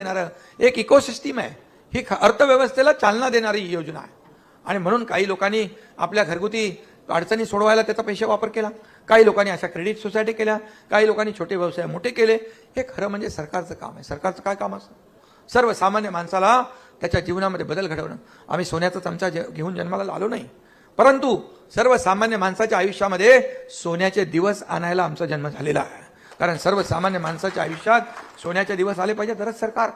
देणारं एक इकोसिस्टीम आहे. ही ख- अर्थव्यवस्थेला चालना देणारी ही योजना आहे. आणि म्हणून काही लोकांनी आपल्या घरगुती अडचणी सोडवायला त्याचा पैसे वापर केला. काही लोकांनी अशा क्रेडिट सोसायटी केल्या. काही लोकांनी छोटे व्यवसाय मोठे केले. हे खरं म्हणजे सरकारचं काम आहे. सरकारचं काय काम असतं? सर्वसामान्य माणसाला त्याच्या जीवनामध्ये बदल घडवणं. आम्ही सोन्याचा चमचा घेऊन जन्माला आलो नाही. परंतु सर्वसामान्य माणसाच्या आयुष्यामध्ये सोन्याचे दिवस आणायला आमचा जन्म झालेला आहे. कारण सर्वसामान्य माणसाच्या आयुष्यात सोन्याचे दिवस आले पाहिजे तरच सरकार.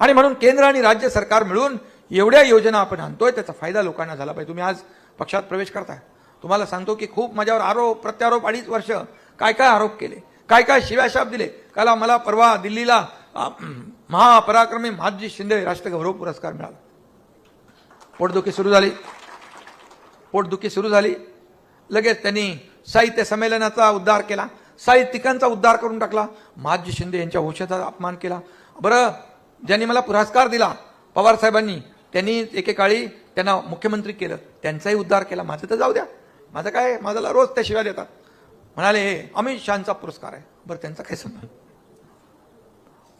आणि म्हणून केंद्र आणि राज्य सरकार मिळून एवढ्या योजना आपण आणतोय त्याचा फायदा लोकांना झाला पाहिजे. तुम्ही आज पक्षात प्रवेश करताय. तुम्हाला सांगतो की खूप माझ्यावर आरोप प्रत्यारोप अडीच वर्ष काय काय आरोप केले काय काय शिव्याशाप दिले. काला मला परवा दिल्लीला महापराक्रमी महाजी शिंदे राष्ट्रगौरव पुरस्कार मिळाला. पोटदुखी सुरू झाली. पोटदुखी सुरू झाली. लगेच त्यांनी साहित्य संमेलनाचा उद्धार केला. साहित्यिकांचा उद्धार करून टाकला. महाजी शिंदे यांच्या वंशाचा अपमान केला. बरं ज्यांनी मला पुरस्कार दिला पवार साहेबांनी त्यांनी एकेकाळी त्यांना मुख्यमंत्री केलं. त्यांचाही उद्धार केला. माझं तर जाऊ द्या. माझं काय माझ्याला रोज त्या शिव्या देतात. म्हणाले हे अमित शहाचा पुरस्कार आहे. बरं त्यांचा काय संबंध?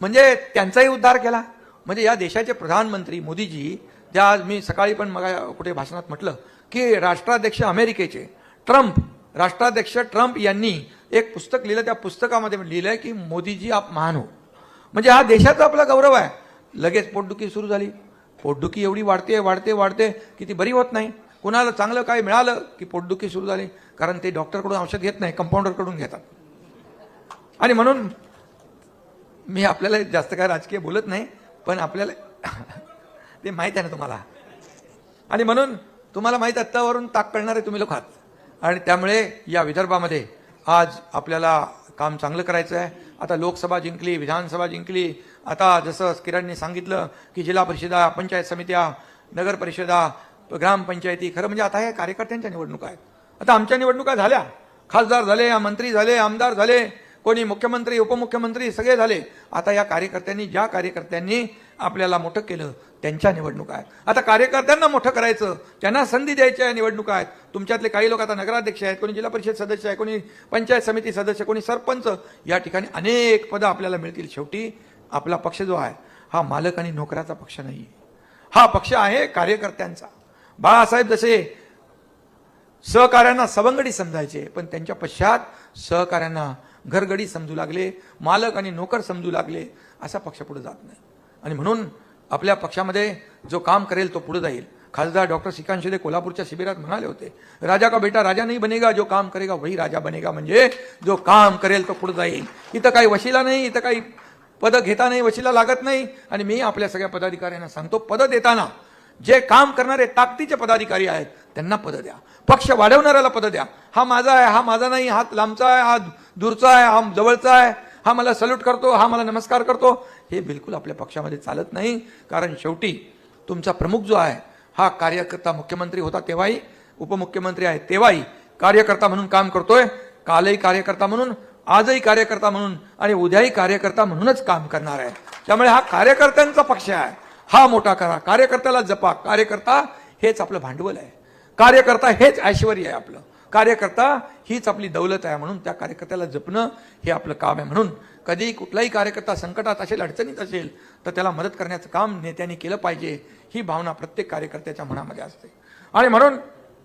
म्हणजे त्यांचाही उद्धार केला. म्हणजे या देशाचे प्रधानमंत्री मोदीजी ज्या आज मी सकाळी पण मग कुठे भाषणात म्हटलं की राष्ट्राध्यक्ष अमेरिकेचे ट्रम्प राष्ट्राध्यक्ष ट्रम्प यांनी एक पुस्तक लिहिलं त्या पुस्तकामध्ये लिहिलं आहे की मोदीजी आप महान हो. म्हणजे हा देशाचा आपला गौरव आहे. लगेच पोटदुखी सुरू झाली. पोटदुखी एवढी वाढते वाढते वाढते की ती बरी होत नाही. कुणाला चांगलं काय मिळालं की पोटदुखी सुरू झाली? कारण ते डॉक्टरकडून औषध घेत नाही कंपाऊंडरकडून घेतात. आणि म्हणून मी आपल्याला जास्त काय राजकीय बोलत नाही पण आपल्याला ते माहीत आहे ना तुम्हाला. आणि म्हणून तुम्हाला माहीत आत्तावरून त्यावरून ताक कळणारे तुम्ही लोक आहात. आणि त्यामुळे या विदर्भामध्ये आज आपल्याला काम चांगलं करायचं आहे आता लोकसभा जिंकली विधानसभा जिंकली. आता जसं किरणने सांगितलं की जिल्हा परिषदा पंचायत समित्या नगर परिषदा ग्रामपंचायती खरं म्हणजे आता हे कार्यकर्त्यांच्या निवडणुका आहेत. आता आमच्या निवडणुका झाल्या. खासदार झाले मंत्री झाले आमदार झाले. कोणी मुख्यमंत्री उपमुख्यमंत्री सगळे झाले. आता या कार्यकर्त्यांनी ज्या कार्यकर्त्यांनी आपल्याला मोठं केलं त्यांच्या निवडणुका आहेत. आता कार्यकर्त्यांना मोठं करायचं त्यांना संधी द्यायच्या निवडणुका आहेत. तुमच्यातले काही लोक आता नगराध्यक्ष आहेत कोणी जिल्हा परिषद सदस्य आहे कोणी पंचायत समिती सदस्य कोणी सरपंच. या ठिकाणी अनेक पदं आपल्याला मिळतील. शेवटी आपला पक्ष जो आहे हा मालक आणि नोकराचा पक्ष नाही. हा पक्ष आहे कार्यकर्त्यांचा. बाळासाहेब जसे सहकार्यांना सवंगडी समजायचे पण त्यांच्या पश्चात सहकार्यांना घरगडी समजू लागले मालक आणि नोकर समजू लागले असा पक्ष पुढे जात नाही. आणि म्हणून आपल्या पक्षामध्ये जो काम करेल तो पुढे जाईल. खासदार डॉक्टर श्रीकांत शिंदे कोल्हापूरच्या शिबिरात म्हणाले होते राजा का बेटा राजा नाही बनेगा जो काम करेगा वही राजा बनेगा. म्हणजे जो काम करेल तो पुढे जाईल. इथं काही वशिला नाही इथं काही पदं घेता नाही वशिला लागत नाही. आणि मी आपल्या सगळ्या पदाधिकाऱ्यांना सांगतो पदं देताना जे काम करणारे ताकदीचे पदाधिकारी आहेत त्यांना पदं द्या. पक्ष वाढवणाऱ्याला पदं द्या. हा माझा आहे हा माझा नाही हा लांबचा आहे हा दूरचा आहे हा जवळचा आहे हा मला सल्यूट करतो हा मला नमस्कार करतो. हे बिलकुल आपल्या पक्षामध्ये चालत नाही. कारण शेवटी तुमचा प्रमुख जो आहे हा कार्यकर्ता मुख्यमंत्री होता तेव्हाही उपमुख्यमंत्री आहे तेव्हाही कार्यकर्ता म्हणून काम करतोय कालही कार्यकर्ता म्हणून आजही कार्यकर्ता म्हणून आणि उद्याही कार्यकर्ता म्हणूनच काम करणार आहे. त्यामुळे हा कार्यकर्त्यांचा पक्ष आहे. हा मोठा करा. कार्यकर्त्याला जपा. कार्यकर्ता हेच आपलं भांडवल आहे. कार्यकर्ता हेच ऐश्वर आहे आपलं. कार्यकर्ता हीच आपली दौलत आहे म्हणून त्या कार्यकर्त्याला जपणं हे आपलं काम आहे म्हणून. कधी कुठलाही कार्यकर्ता संकटात असेल अडचणीत असेल तर त्याला मदत करण्याचं काम नेत्यांनी केलं पाहिजे. ही भावना प्रत्येक कार्यकर्त्याच्या मनामध्ये असते. आणि म्हणून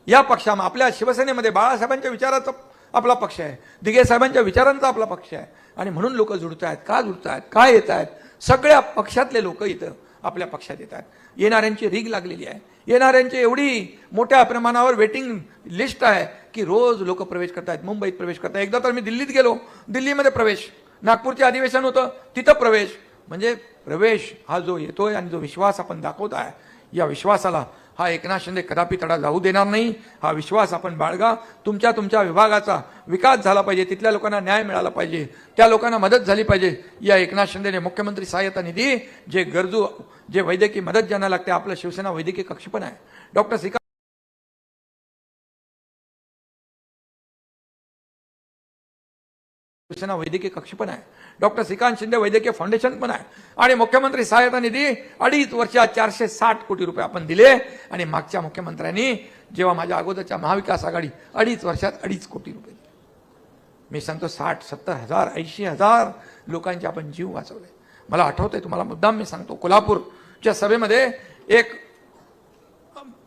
या पक्षा आपल्या शिवसेनेमध्ये बाळासाहेबांच्या विचाराचा आपला पक्ष आहे. दिघे साहेबांच्या विचारांचा आपला पक्ष आहे. आणि म्हणून लोक जुडत आहेत का जुडत आहेत का येत आहेत सगळ्या पक्षातले लोक इथं आपल्या पक्षात येतात. येणाऱ्यांची रीग लागलेली आहे. येणाऱ्यांची एवढी मोठ्या प्रमाणावर वेटिंग लिस्ट आहे की रोज लोक प्रवेश करतायत मुंबईत प्रवेश करतात एकदा तर मी दिल्लीत गेलो. दिल्लीमध्ये प्रवेश. नागपूरचे अधिवेशन होतं. तिथं प्रवेश. म्हणजे प्रवेश हा जो येतोय आणि जो विश्वास आपण दाखवत आहे या विश्वासाला हा एकनाथ शिंदे कदापि तडा जाऊ देणार नाही. हा विश्वास आपण बाळगा. तुमच्या तुमच्या विभागाचा विकास झाला पाहिजे. तिथल्या लोकांना न्याय मिळाला पाहिजे. त्या लोकांना मदत झाली पाहिजे. या एकनाथ शिंदेने मुख्यमंत्री सहाय्यता निधी जे गरजू जे वैद्यकीय मदत ज्यांना लागते आपलं शिवसेना वैद्यकीय कक्ष पण आहे. डॉक्टर श्रीकांत शिवसेना वैद्यकीय कक्ष पण आहे. डॉक्टर श्रीकांत शिंदे वैद्यकीय फाउंडेशन पण आहे. आणि मुख्यमंत्री सहायता निधी अडीच वर्षात चारशे साठ कोटी रुपये आपण दिले. आणि मागच्या मुख्यमंत्र्यांनी जेव्हा माझ्या अगोदरच्या महाविकास आघाडी अडीच वर्षात अडीच कोटी रुपये दिले. मी सांगतो साठ सत्तर हजार ऐंशी हजार लोकांचे आपण जीव वाचवले. मला आठवतंय तुम्हाला मुद्दाम मी सांगतो कोल्हापूरच्या सभेमध्ये एक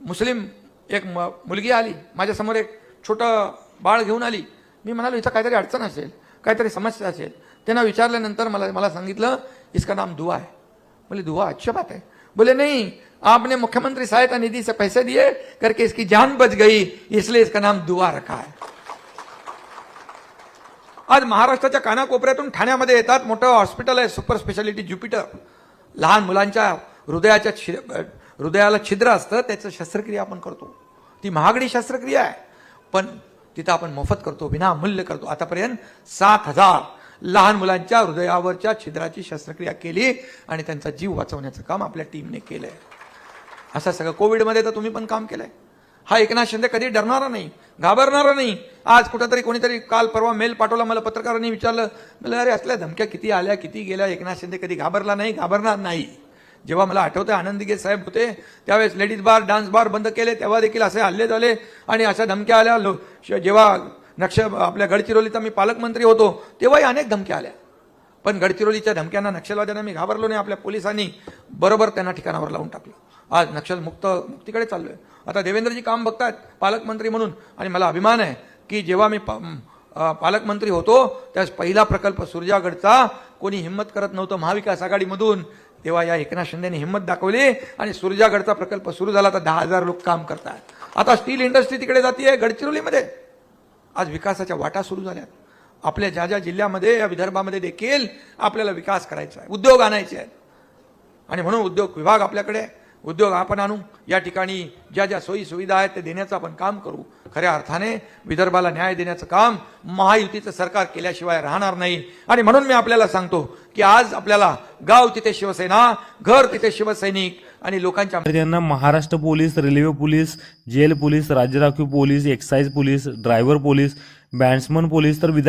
मुस्लिम एक म- मुलगी आली. माझ्यासमोर एक छोटं बाळ घेऊन आली. मी म्हणालो इथं काहीतरी अडचण असेल. काहीतरी समस्या असेल. त्यांना विचारल्यानंतर मला मला सांगितलं इसका नाम दुआ है. बोले दुआ अच्छा बात है. बोले नहीं आपने मुख्यमंत्री सहायता निधि से पैसे दिए करके इसकी जान बच गई इसलिए इसका नाम दुआ रखा है. आज महाराष्ट्राच्या कानाकोपऱ्यातून ठाण्यामध्ये येतात मोठं हॉस्पिटल आहे सुपर स्पेशालिटी ज्युपिटर. लहान मुलांच्या हृदयाच्या छि हृदयाला छिद्र असतं त्याचं शस्त्रक्रिया आपण करतो. ती महागडी शस्त्रक्रिया आहे. पण तिथं आपण मोफत करतो विनामूल्य करतो. आतापर्यंत सात हजार लहान मुलांच्या हृदयावरच्या छिद्राची शस्त्रक्रिया केली आणि त्यांचा जीव वाचवण्याचं काम आपल्या टीमने केलंय. असं सगळं कोविडमध्ये तर तुम्ही पण काम केलंय. हा एकनाथ शिंदे कधी डरणारा नाही घाबरणारा नाही. आज कुठंतरी कोणीतरी काल परवा मेल पाठवला मला पत्रकारांनी विचारलं मला अरे असल्या धमक्या किती आल्या किती गेल्या? एकनाथ शिंदे कधी घाबरला नाही घाबरणार नाही. जेव्हा मला आठवतं आनंदीगे साहेब होते त्यावेळेस लेडीज बार डान्स बार बंद केले तेव्हा देखील असे हल्ले झाले आणि अशा धमक्या आल्या. लो- जेव्हा नक्ष आपल्या गडचिरोलीचा मी पालकमंत्री होतो तेव्हाही अनेक धमक्या आल्या. पण गडचिरोलीच्या धमक्यांना नक्षलवाद्यांना मी घाबरलो नाही आपल्या पोलिसांनी बरोबर त्यांना ठिकाणावर लावून टाकलं. आज नक्षल मुक्त मुक्तीकडे आहे आता देवेंद्रजी काम बघतात पालकमंत्री म्हणून. आणि मला अभिमान आहे की जेव्हा मी पा- पालकमंत्री होतो त्यास पहिला प्रकल्प सुरजागडचा कोणी हिंमत करत नव्हतं महाविकास आघाडीमधून. तेव्हा या एकनाथ शिंदेने हिंमत दाखवली आणि सुरजागडचा प्रकल्प सुरू झाला. तर दहा हजार लोक काम करतात. आता स्टील इंडस्ट्री तिकडे जाते गडचिरोलीमध्ये. आज विकासाच्या वाटा सुरू झाल्यात. आपल्या ज्या ज्या जिल्ह्यामध्ये या विदर्भामध्ये देखील आपल्याला विकास करायचा आहे उद्योग आणायचे आहेत. आणि म्हणून उद्योग विभाग आपल्याकडे उद्योग आपण आणू. या ठिकाणी ज्या ज्या सोयी सुविधा आहेत ते देण्याचं आपण काम करू. खऱ्या अर्थाने विदर्भाला न्याय देण्याचं काम महायुतीचं सरकार केल्याशिवाय राहणार नाही. आणि म्हणून मी आपल्याला सांगतो की आज आपल्याला गाव तिथे शिवसेना घर तिथे शिवसैनिक आणि लोकांच्या विद्यार्थ्यांना Maharashtra police railway police jail police राज्य राखीव police excise police driver police batsman police तर विधान